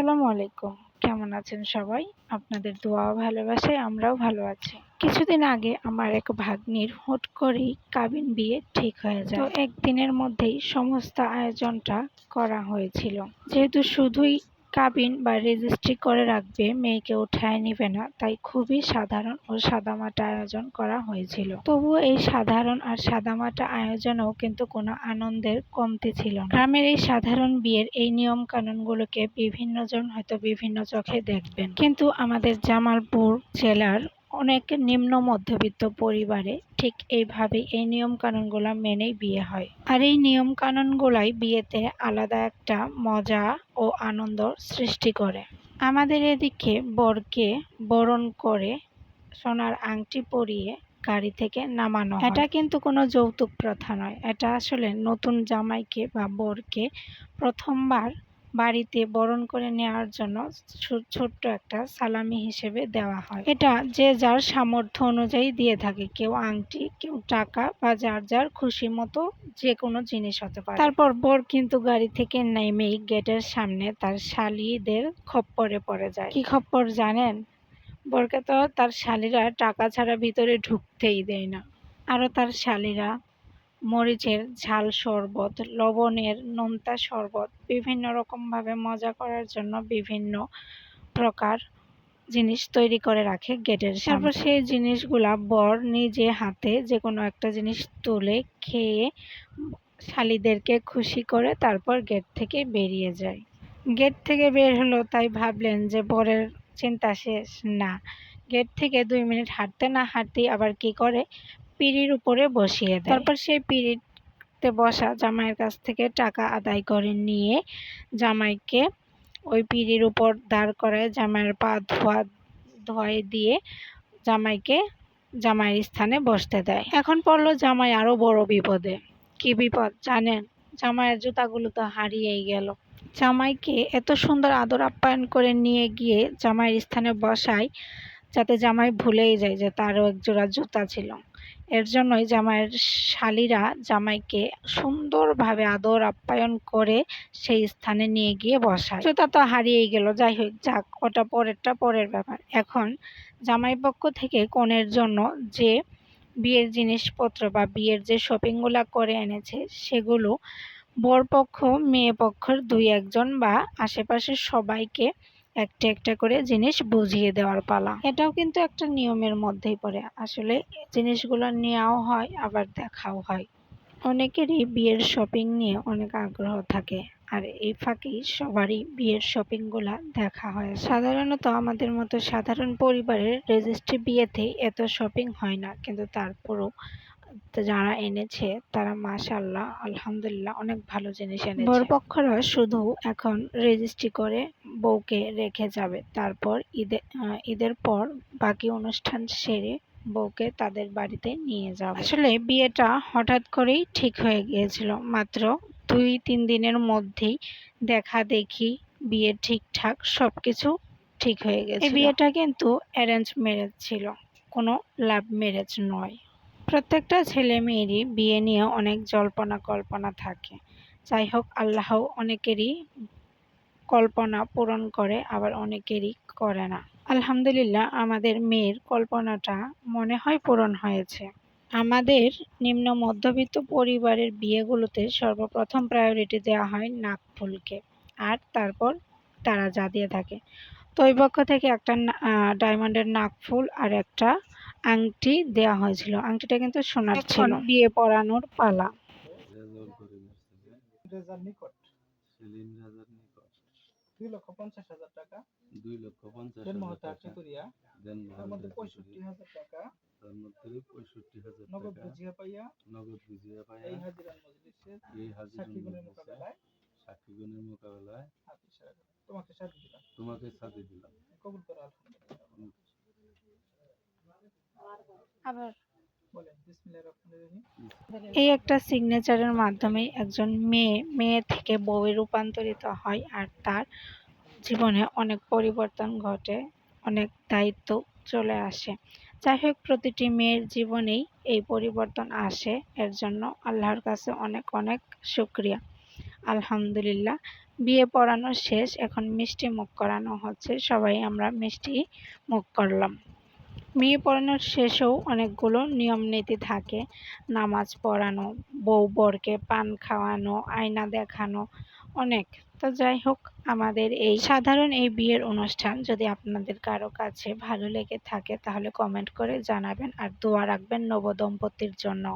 আসসালামু আলাইকুম। কেমন আছেন সবাই? আপনাদের দোয়া ভালোবাসায় আমরাও ভালো আছি। কিছুদিন আগে আমার এক ভাগ্নির হুট করেই কাবিন বিয়ে ঠিক হয়ে যায়। তো একদিনের মধ্যেই সমস্ত আয়োজনটা করা হয়েছিল। যেহেতু শুধুই কাবিন বা রেজিস্ট্রি করে রাখবে, মেয়েকে উঠায় নিবে না। তাই খুবই সাধারণ ও সাদামাটা আয়োজন করা হয়েছিল। তবুও এই সাধারণ আর সাদামাটা আয়োজনও কিন্তু কোনো আনন্দের কমতি ছিল না। গ্রামের এই সাধারণ বিয়ের এই নিয়ম কানুনগুলোকে বিভিন্ন জন হয়তো বিভিন্ন চোখে দেখবেন। কিন্তু আমাদের জামালপুর জেলার অনেক নিম্ন মধ্যবিত্ত পরিবারে ঠিক এইভাবেই এই নিয়ম কানুনগুলো মেনেই বিয়ে হয়। আর এই নিয়ম কানুনগুলাই বিয়েতে আলাদা একটা মজা ও আনন্দ সৃষ্টি করে। আমাদের এদিকে বরকে বরণ করে সোনার আংটি পরিয়ে গাড়ি থেকে নামানো। এটা কিন্তু কোনো যৌতুক প্রথা নয়। এটা আসলে নতুন জামাইকে বা বরকে প্রথমবার বাড়িতে বরণ করে নেওয়ার জন্য ছোট্ট একটা সালামি হিসেবে দেওয়া হয়। এটা যে যার সামর্থ্য অনুযায়ী দিয়ে থাকে। কেউ আংটি, কেউ টাকা বা যার যার খুশি মতো যে কোনো জিনিস হতে পারে। তারপর বর কিন্তু গাড়ি থেকে নেমেই গেটের সামনে তার শালিদের খপ্পরে পড়ে যায়। কি খপ্পর জানেন? বরকে তো তার শালিরা টাকা ছাড়া ভিতরে ঢুকতেই দেয় না। আরও তার শালিরা মরিচের ঝাল শরবত, লবণের নোনতা শরবত, বিভিন্ন রকমভাবে মজা করার জন্য বিভিন্ন প্রকার জিনিস তৈরি করে রাখে গেটের তারপর সেই জিনিসগুলা বর নিজে হাতে যে কোনো একটা জিনিস তুলে খেয়ে শালিদেরকে খুশি করে তারপর গেট থেকে বেরিয়ে যায়। গেট থেকে বের হলো তাই ভাবলেন যে বরের চিন্তা শেষ না। গেট থেকে দুই মিনিট হাঁটতে না হাঁটতেই আবার কি করে? পিঁড়ির উপরে বসিয়ে দেয়। তারপর সেই পিঁড়িতে বসা জামাইয়ের কাছ থেকে টাকা আদায় করে নিয়ে জামাইকে ওই পিঁড়ির উপর দাঁড় করায়, জামাইয়ের পা ধোয়া ধোয়াই দিয়ে জামাইকে জামাইয়ের স্থানে বসতে দেয়। এখন পড়ল জামাই আরও বড় বিপদে। কি বিপদ জানেন? জামাইয়ের জুতাগুলো তো হারিয়েই গেল। জামাইকে এত সুন্দর আদর আপ্যায়ন করে নিয়ে গিয়ে জামাইয়ের স্থানে বসায়, যাতে জামাই ভুলেই যায় যে তারও এক জোড়া জুতা ছিল। এর জন্যই জামাইয়ের শালিরা জামাইকে সুন্দরভাবে আদর আপ্যায়ন করে সেই স্থানে নিয়ে গিয়ে বসায়। জুতা তো হারিয়েই গেল, যাই হোক, যাক, ওটা পরেরটা পরের ব্যাপার। এখন জামাই পক্ষ থেকে কনের জন্য যে বিয়ের জিনিসপত্র বা বিয়ের যে শপিংগুলো করে এনেছে, সেগুলো বরপক্ষ, মেয়ে পক্ষের দুই একজন বা আশেপাশের সবাইকে একটা একটা করে জিনিস বুঝিয়ে দেওয়ার পালা। এটাও কিন্তু একটা নিয়মের মধ্যেই পড়ে। আসলে জিনিসগুলো নেওয়াও হয়, আবার দেখাও হয়। অনেকেরই বিয়ের শপিং নিয়ে অনেক আগ্রহ থাকে, আর এই ফাঁকেই সবারই বিয়ের শপিংগুলা দেখা হয়। সাধারণত আমাদের মতো সাধারণ পরিবারের রেজিস্ট্রি বিয়েতে এত শপিং হয় না, কিন্তু তারপরও যারা এনেছে, তারা মাশাল্লাহ আলহামদুলিল্লাহ অনেক ভালো জিনিস এনেছে। বরপক্ষরা শুধু এখন রেজিস্ট্রি করে বউকে রেখে যাবে। তারপর ঈদে ঈদের পর বাকি অনুষ্ঠান সেরে বউকে তাদের বাড়িতে নিয়ে যাবে। আসলে বিয়েটা হঠাৎ করেই ঠিক হয়ে গিয়েছিল। মাত্র দুই, তিন দিনের মধ্যেই দেখা দেখি বিয়ে ঠিকঠাক সব কিছু ঠিক হয়ে গেছে বিয়েটা কিন্তু অ্যারেঞ্জ ম্যারেজ ছিল। কোনো লাভ ম্যারেজ নয়। প্রত্যেকটা ছেলে মেয়েরই বিয়ে নিয়ে অনেক জল্পনা কল্পনা থাকে। যাই হোক, আল্লাহ অনেকেরই কল্পনা পূরণ করে আবার অনেকেরই করে না। আলহামদুলিল্লাহ আমাদের মেয়ের কল্পনাটা মনে হয় পূরণ হয়েছে। আমাদের নিম্ন মধ্যবিত্ত পরিবারের বিয়েগুলোতে সর্বপ্রথম প্রায়োরিটি দেওয়া হয় নাকফুলকে আর তারপর তারা যা দিয়ে থাকে। তো ওই পক্ষ থেকে একটা ডায়মন্ডের নাকফুল আর একটা আংটি দেওয়া হয়েছিল। আংটিটা কিন্তু সোনার ছিল। বিয়ে পড়ানোর পালা। দুই লক্ষ পঞ্চাশ হাজার টাকা। দুই লক্ষ পঞ্চাশ টাকা। আটটি করিয়া তার মধ্যে পঁয়ষট্টি হাজার টাকা। তার মধ্যে পঁয়ষট্টি হাজার নগদ বুঝিয়া পাইয়া। নগদ বুঝিয়া পাইয়া এই হাজিরান মজলিসের এই হাজির সাক্ষীগণের মোকাবেলায়। সাক্ষীগণের মোকাবেলায় তোমাকে সাথে দিলাম। তোমাকে সাথে দিলাম। কবুল করো আলহামদুলিল্লাহ। আবার। বলেন বিসমিল্লাহির রহমানির রহিম। এই একটা সিগনেচারের মাধ্যমে একজন মেয়ে মেয়ে থেকে বউয়ে রূপান্তরিত হয় আর তার জীবনে অনেক পরিবর্তন ঘটে, অনেক দায়িত্ব চলে আসে। যাই হোক প্রতিটি মেয়ের জীবনেই এই পরিবর্তন আসে। এর জন্য আল্লাহর কাছে অনেক অনেক শুক্রিয়া। আলহামদুলিল্লাহ, বিয়ে পড়ানো শেষ, এখন মিষ্টি মুখ করানো হচ্ছে। সবাই আমরা মিষ্টি মুখ করলাম। মেয়ে পড়ানোর শেষেও অনেকগুলো নিয়ম নীতি থাকে। নামাজ পড়ানো, বউ বরকে পান খাওয়ানো, আয়না দেখানো, অনেক। তো যাই হোক, আমাদের এই সাধারণ এই বিয়ের অনুষ্ঠান যদি আপনাদের কারও কাছে ভালো লেগে থাকে, তাহলে কমেন্ট করে জানাবেন আর দোয়া রাখবেন নবদম্পতির জন্য।